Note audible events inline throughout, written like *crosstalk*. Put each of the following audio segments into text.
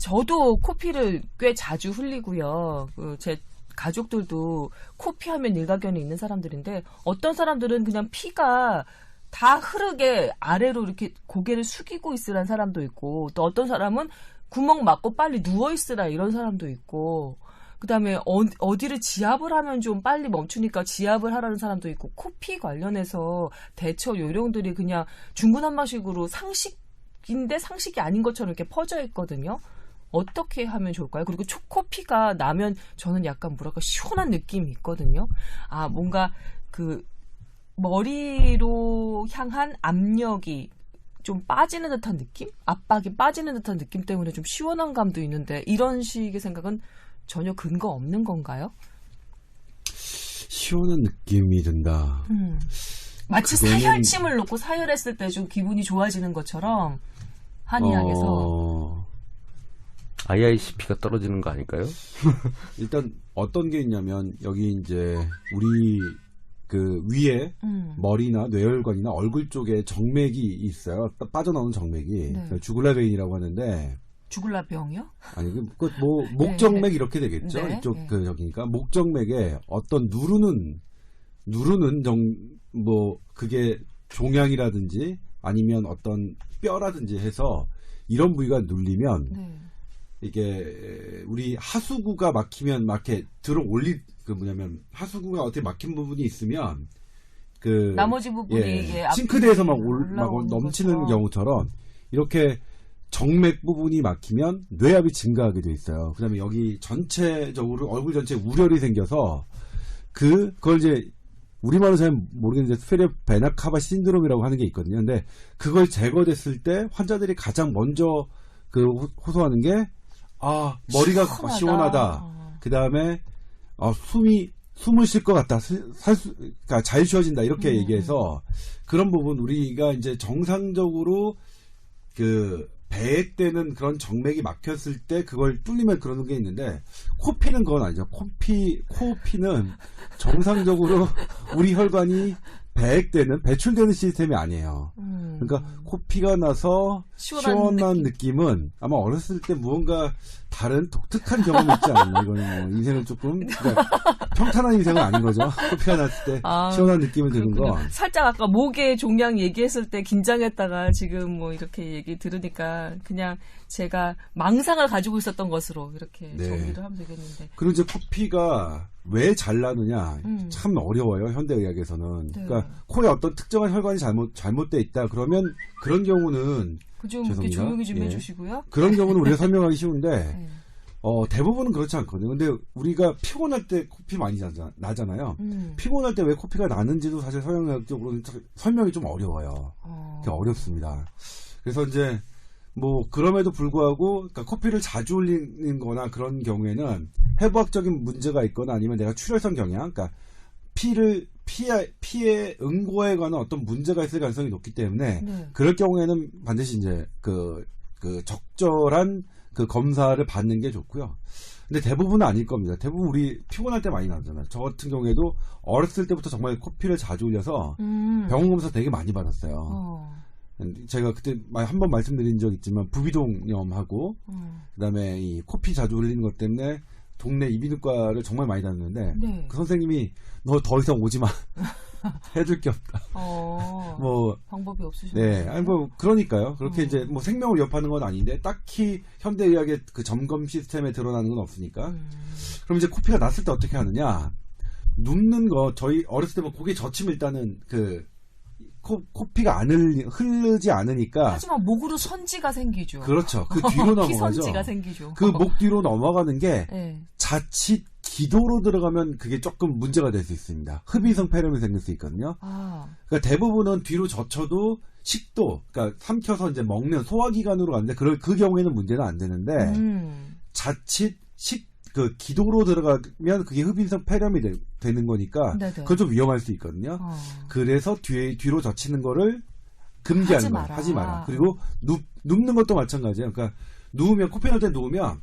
저도 코피를 꽤 자주 흘리고요. 그제 가족들도 코피하면 일가견이 있는 사람들인데 어떤 사람들은 그냥 피가 다 흐르게 아래로 이렇게 고개를 숙이고 있으란 사람도 있고 또 어떤 사람은 구멍 막고 빨리 누워 있으라 이런 사람도 있고 그다음에 어, 디를 지압을 하면 좀 빨리 멈추니까 지압을 하라는 사람도 있고 코피 관련해서 대처 요령들이 그냥 중구난방식으로 상식인데 상식이 아닌 것처럼 이렇게 퍼져 있거든요. 어떻게 하면 좋을까요? 그리고 초코피가 나면 저는 약간 뭐랄까 시원한 느낌이 있거든요. 아 뭔가 그 머리로 향한 압력이 좀 빠지는 듯한 느낌? 압박이 빠지는 듯한 느낌 때문에 좀 시원한 감도 있는데 이런 식의 생각은 전혀 근거 없는 건가요? 시원한 느낌이 든다. 음. 마치 그거는... 사혈침을 놓고 사혈했을 때 좀 기분이 좋아지는 것처럼 한의학에서 어... IICP가 떨어지는 거 아닐까요? *laughs* 일단 어떤 게 있냐면 여기 이제 우리 그 위에 음. 머리나 뇌혈관이나 얼굴 쪽에 정맥이 있어요. 빠져나오는 정맥이 네. 주글라베인이라고 하는데 주글라 병이요? 아니 그뭐 그 목정맥 네. 이렇게 되겠죠. 네. 이쪽 네. 그 저기니까 목정맥에 어떤 누르는 누르는 정 뭐 그게 종양이라든지 아니면 어떤 뼈라든지 해서 이런 부위가 눌리면 네. 이게 우리 하수구가 막히면 막게 들어 올리 그 뭐냐면 하수구가 어떻게 막힌 부분이 있으면 그 나머지 부분이 예, 싱크대에서 막, 올, 막 넘치는 것처럼. 경우처럼 이렇게 정맥 부분이 막히면 뇌압이 증가하게 돼 있어요. 그다음에 여기 전체적으로 얼굴 전체에 우열이 생겨서 그 그걸 이제 우리말로 잘 모르겠는데 스페레 베나카바 신드롬이라고 하는 게 있거든요. 근데 그걸 제거됐을 때 환자들이 가장 먼저 그 호소하는 게 아, 머리가 시원하다. 시원하다. 그 다음에, 어, 숨이, 숨을 쉴 것 같다. 살 수, 그러니까 잘 쉬어진다. 이렇게 음. 얘기해서 그런 부분 우리가 이제 정상적으로 그, 배에 때는 그런 정맥이 막혔을 때 그걸 뚫리면 그러는 게 있는데 코피는 그건 아니죠. 코피 코피는 정상적으로 우리 혈관이 배액되는 배출되는 시스템이 아니에요. 음. 그러니까 코피가 나서 시원한, 시원한 느낌. 은 아마 어렸을 때 무언가 다른 독특한 경험이 있지 않았나 이거는 뭐 인생을 조금 *laughs* 그러니까 평탄한 인생은 아닌 거죠. 코피가 났을 때 아, 시원한 느낌을 드는 거. 살짝 아까 목의 종양 얘기했을 때 긴장했다가 지금 뭐 이렇게 얘기 들으니까 그냥 제가 망상을 가지고 있었던 것으로 이렇게 네. 정리를 하면 되겠는데. 그리고 이제 코피가 왜 잘 나느냐 음. 참 어려워요 현대의학에서는. 네. 그러니까 코에 어떤 특정한 혈관이 잘못 잘못돼 있다 그러면 그런 경우는 그좀 조용히 좀 예. 해주시고요. 그런 경우는 우리가 설명하기 쉬운데 *laughs* 네. 어, 대부분은 그렇지 않거든요. 근데 우리가 피곤할 때 코피 많이 나잖아, 나잖아요. 음. 피곤할 때 왜 코피가 나는지도 사실 서양의학적으로는 설명이 좀 어려워요. 어. 어렵습니다. 그래서 이제 뭐 그럼에도 불구하고 그러니까 커피를 자주 올리는 거나 그런 경우에는 해부학적인 문제가 있거나 아니면 내가 출혈성 경향 그러니까 피를 피에 피에 응고에 관한 어떤 문제가 있을 가능성이 높기 때문에 네. 그럴 경우에는 반드시 이제 그, 그 적절한 그 검사를 받는 게 좋고요. 근데 대부분은 아닐 겁니다. 대부분 우리 피곤할 때 많이 나잖아요. 저 같은 경우에도 어렸을 때부터 정말 코피를 자주 올려서 음. 병원 검사 되게 많이 받았어요. 어. 제가 그때 한 번 말씀드린 적 있지만 부비동염하고 음. 그다음에 이 코피 자주 흘리는 것 때문에 동네 이비인후과를 정말 많이 다녔는데 네. 그 선생님이 너 더 이상 오지 마. *laughs* 해줄 게 없다. 어, *laughs* 뭐 방법이 없으시네. 네, 아니 뭐 그러니까요. 그렇게 어. 이제 뭐 생명을 위협하는 건 아닌데 딱히 현대 의학의 그 점검 시스템에 드러나는 건 없으니까. 음. 그럼 이제 코피가 났을 때 어떻게 하느냐? 눕는 거 저희 어렸을 때 뭐 고개 젖히면 일단은 그 코, 코피가 안 흘리, 흐르지 않으니까. 하지만 목으로 선지가 생기죠. 그렇죠. 그 *laughs* 뒤로 넘어가죠. 선지가 생기죠. 그 목 뒤로 넘어가는 게 네. 자칫 기도로 들어가면 그게 조금 문제가 될 수 있습니다. 흡입성 폐렴이 생길 수 있거든요. 아. 그러니까 대부분은 뒤로 젖혀도 식도, 그러니까 삼켜서 이제 먹는 소화기관으로 가는데 그, 그 경우에는 문제는 안 되는데 음. 자칫 식, 그 기도로 들어가면 그게 흡입성 폐렴이 되, 는 거니까 네네. 그건 좀 위험할 수 있거든요. 어. 그래서 뒤에 뒤로 젖히는 거를 금기하는 거예요. 하지 마라. 그리고 눕, 눕는 것도 마찬가지예요. 그러니까 누우면 코피 날때 누우면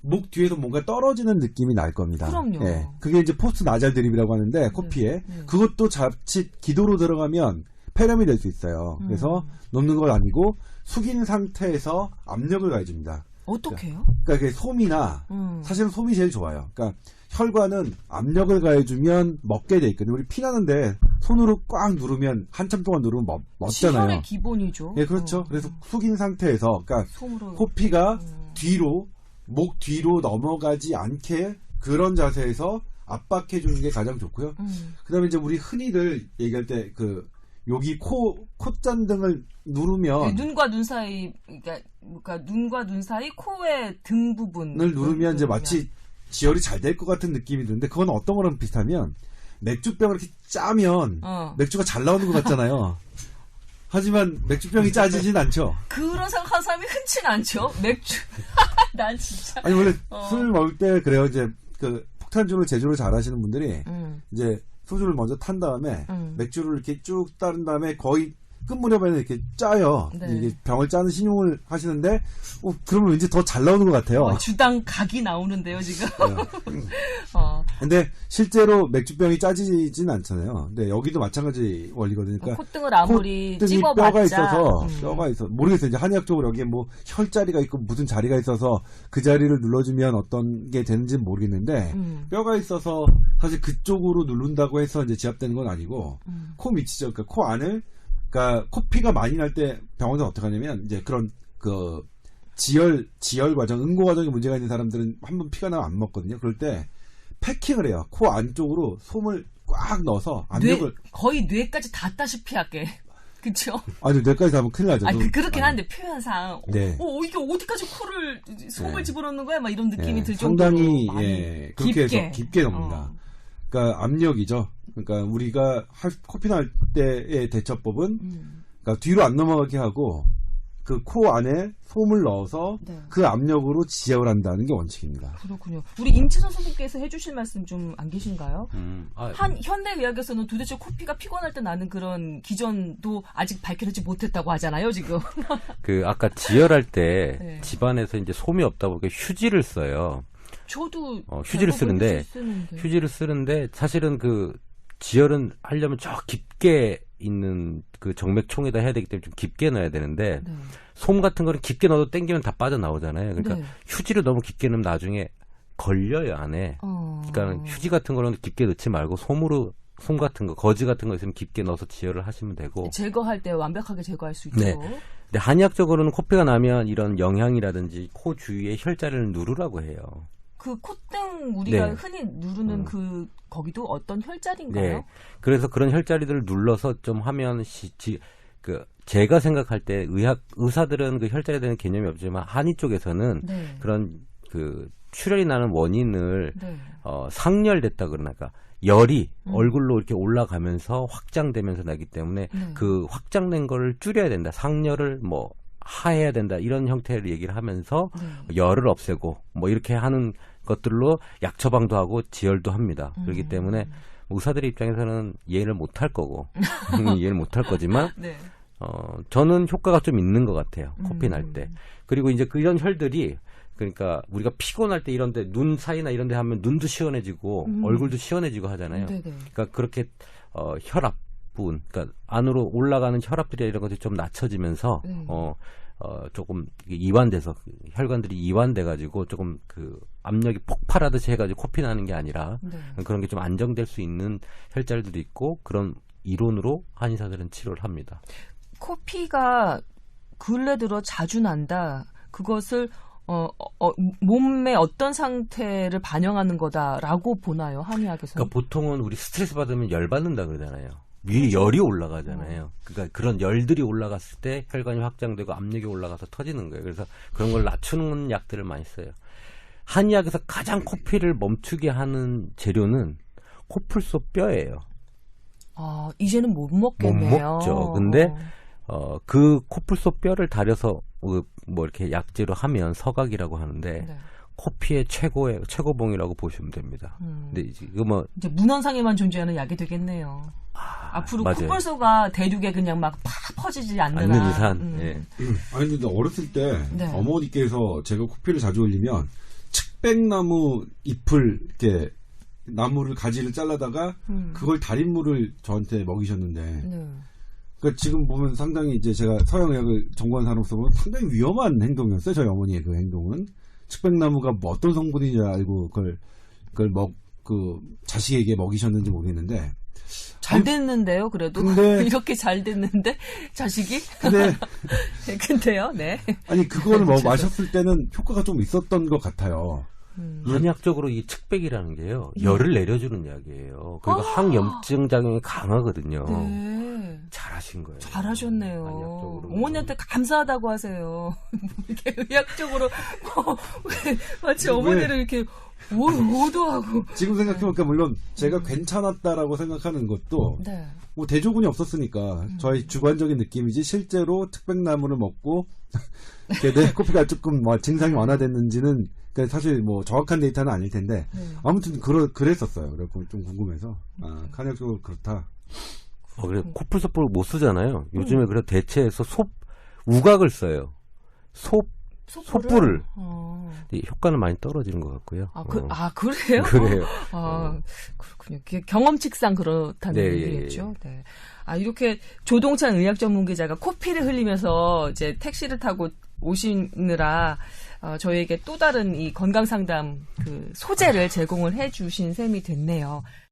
목 뒤에서 뭔가 떨어지는 느낌이 날 겁니다. 그럼요. 예. 그게 이제 포스트 나잘 드립이라고 하는데 네. 코피에 네. 그것도 자칫 기도로 들어가면 폐렴이 될 수 있어요. 음. 그래서 눕는 건 아니고 숙인 상태에서 압력을 가해줍니다. 어떻게요? 그러니까 그게 솜이나 음. 사실은 솜이 제일 좋아요. 그러니까 혈관은 압력을 가해주면 먹게 돼 있거든요. 우리 피 나는데 손으로 꽉 누르면 한참 동안 누르면 먹, 먹잖아요. 시혈의 기본이죠. 예, 그렇죠. 어. 그래서 숙인 상태에서 그러니까 코피가 음. 뒤로 목 뒤로 넘어가지 않게 그런 자세에서 압박해 주는 게 가장 좋고요. 음. 그다음에 이제 우리 흔히들 얘기할 때 그 여기 코 콧잔 등을 누르면 그 눈과 눈 사이 그러니까, 그러니까 눈과 눈 사이 코의 등 부분을 을 누르면 이제 마치 지혈이 잘 될 것 같은 느낌이 드는데 그건 어떤 거랑 비슷하면 맥주병을 이렇게 짜면 어. 맥주가 잘 나오는 것 같잖아요. *laughs* 하지만 맥주병이 짜지진 않죠. 그런 생각하는 사람이 흔치 는 않죠. 맥주. *laughs* 난 진짜. 아니 원래 어. 술 먹을 때 그래요. 이제 그 폭탄주를 제조를 잘 하시는 분들이 음. 이제 소주를 먼저 탄 다음에 음. 맥주를 이렇게 쭉 따른 다음에 거의 끝 무렵에는 이렇게 짜요. 네. 이게 병을 짜는 신용을 하시는데 어, 그러면 왠지 더 잘 나오는 것 같아요. 어, 주당 각이 나오는데요, 지금. *laughs* 네. 어. 근데 실제로 맥주병이 짜지진 않잖아요. 근데 여기도 마찬가지 원리거든요. 그러니까 콧등을 아무리 콧등이 찝어봤자 뼈가 있어서 음. 뼈가 있어 모르겠어요. 이제 한의학적으로 여기에 뭐 혈자리가 있고 무슨 자리가 있어서 그 자리를 눌러주면 어떤 게 되는지는 모르겠는데 음. 뼈가 있어서 사실 그쪽으로 누른다고 해서 이제 지압되는 건 아니고 음. 코 밑이죠. 그러니까 코 안을 그러니까 코피가 많이 날 때 병원에서 어떻게 하냐면 이제 그런 그 지혈 지혈 과정 응고 과정에 문제가 있는 사람들은 한 번 피가 나면 안 먹거든요. 그럴 때 패킹을 해요. 코 안쪽으로 솜을 꽉 넣어서 뇌, 압력을 거의 뇌까지 닿다시피 하게. *laughs* 그쵸? 아니 뇌까지 닿으면 큰일 나죠. 아, 좀- 그, 그렇긴 아. 한데, 표현상. 네. 어, 이게 어디까지 코를, 솜을 네. 집어넣는 거야? 막 이런 느낌이 예, 들 정도로. 상당히 예, 그렇게 해서 깊게 넣습니다. 어. 그러니까 압력이죠. 그러니까 우리가 할- 코피 날 때의 대처법은 음. 그러니까 뒤로 안 넘어가게 하고 그 코 안에 솜을 넣어서 네. 그 압력으로 지압을 한다는 게 원칙입니다. 그렇군요. 우리 임채선 선생님께서 해주실 말씀 좀 안 계신가요? 음, 아, 한 현대의학에서는 도대체 코피가 피곤할 때 나는 그런 기전도 아직 밝혀내지 못했다고 하잖아요, 지금. *laughs* 그 아까 지혈할 때 네. 집안에서 이제 솜이 없다 보니까 휴지를 써요. 저도 어, 휴지를 쓰는데, 휴지 쓰는데. 휴지를 쓰는데 사실은 그 지혈은 하려면 저 깊게 있는 그 정맥총에다 해야 되기 때문에 좀 깊게 넣어야 되는데 네. 솜 같은 거는 깊게 넣어도 땡기면 다 빠져나오잖아요. 그러니까 네. 휴지를 너무 깊게 넣으면 나중에 걸려요 안에. 어. 그러니까 휴지 같은 거는 깊게 넣지 말고 솜으로 솜 같은 거 거즈 같은 거 있으면 깊게 넣어서 지혈을 하시면 되고. 제거할 때 완벽하게 제거할 수 있죠. 네. 근데 한의학적으로는 코피가 나면 이런 영향이라든지 코 주위에 혈자리를 누르라고 해요. 그 콧등 우리가 네. 흔히 누르는 음. 그 거기도 어떤 혈자리인가요? 네. 그래서 그런 혈자리들을 눌러서 좀 하면 시, 지, 그 제가 생각할 때 의학 의사들은 그 혈자리에 대한 개념이 없지만 한의 쪽에서는 네. 그런 그 출혈이 나는 원인을 네. 어, 상열됐다 그러나 까 열이 음. 얼굴로 이렇게 올라가면서 확장되면서 나기 때문에 네. 그 확장된 거를 줄여야 된다. 상열을 뭐 하해야 된다. 이런 형태를 얘기를 하면서 네. 열을 없애고 뭐 이렇게 하는 것들로 약 처방도 하고 지혈도 합니다. 그렇기 음. 때문에 의사들 의 입장에서는 이해를 못 할 거고 *laughs* 음, 이해를 못 할 거지만 네. 어 저는 효과가 좀 있는 것 같아요. 코피 음. 날 때. 그리고 이제 그 이런 혈들이 그러니까 우리가 피곤할 때 이런데 눈 사이나 이런데 하면 눈도 시원해지고 음. 얼굴도 시원해지고 하잖아요. 네네. 그러니까 그렇게 어 혈압 부분, 그러니까 안으로 올라가는 혈압들이 이런 것들이 좀 낮춰지면서 네. 어, 어 조금 이완돼서 그 혈관들이 이완돼 가지고 조금 그 압력이 폭발하듯이 해가지고 코피 나는 게 아니라 네. 그런 게 좀 안정될 수 있는 혈자리들도 있고 그런 이론으로 한의사들은 치료를 합니다. 코피가 근래 들어 자주 난다. 그것을 어, 어, 어, 몸의 어떤 상태를 반영하는 거다라고 보나요 한의학에서? 그러니까 보통은 우리 스트레스 받으면 열 받는다 그러잖아요. 위에 열이 올라가잖아요. 그러니까 그런 열들이 올라갔을 때 혈관이 확장되고 압력이 올라가서 터지는 거예요. 그래서 그런 걸 낮추는 약들을 많이 써요. 한의학에서 가장 코피를 멈추게 하는 재료는 코풀소 뼈예요. 아 이제는 못못 먹겠네요. 먹죠. 근데 어, 그 코풀소 뼈를 다려서 어, 뭐 이렇게 약재로 하면 서각이라고 하는데 네. 코피의 최고의 최고봉이라고 보시면 됩니다. 음. 근데 이거 뭐 이제 문헌상에만 존재하는 약이 되겠네요. 앞으로 맞아요. 콧볼소가 대륙에 그냥 막 팍 퍼지지 않는 않는 한. 이상 음. 예. 아니 근데 어렸을 때 네. 어머니께서 제가 코피를 자주 흘리면 측백나무 잎을 이렇게 나무를 가지를 잘라다가 음. 그걸 달인물을 저한테 먹이셨는데 네. 그러니까 지금 보면 상당히 이제 제가 서양의학을 전공한 사람으로서 보면 상당히 위험한 행동이었어요. 저희 어머니의 그 행동은. 측백나무가 뭐 어떤 성분인지 알고 그걸, 그걸 먹, 그, 자식에게 먹이셨는지 모르겠는데. 잘 됐는데요, 그래도. 근데- *laughs* 이렇게 잘 됐는데, 자식이? 근데, *laughs* 네, 근데요, 네. 아니, 그거를 뭐 *laughs* 마셨을 때는 효과가 좀 있었던 것 같아요. 음. 한약적으로 이 측백이라는 게요 열을 내려주는 약이에요. 그리고 항염증 작용이 강하거든요. 네. 잘하신 거예요. 잘하셨네요. 한약적으로. 어머니한테 감사하다고 하세요. 이렇게 의학적으로 뭐, 마치 왜? 어머니를 이렇게 오, 오도하고. 지금 생각해보니까 물론 제가 괜찮았다라고 생각하는 것도 네. 뭐 대조군이 없었으니까 음. 저희 주관적인 느낌이지 실제로 특백나무를 먹고 *laughs* 내 코피가 조금 뭐 증상이 완화됐는지는 그러니까 사실 뭐 정확한 데이터는 아닐 텐데 네. 아무튼 그러, 그랬었어요. 그래서 좀 궁금해서 아, 간역적으로 그렇다. 어, 그래 코뿔소뿔 못 쓰잖아요. 요즘에 그래 대체해서 소 우각을 써요. 소 솥불을. 어. 효과는 많이 떨어지는 것 같고요. 아, 그, 어, 아, 그래요? *laughs* 그래요. *laughs* 아, 그렇군요. 그게 경험칙상 그렇다는 네, 얘기겠죠. 네. 아, 이렇게 조동찬 의학 전문 기자가 코피를 흘리면서 이제 택시를 타고 오시느라 어, 저희에게 또 다른 이 건강 상담 그 소재를 제공을 해 주신 셈이 됐네요.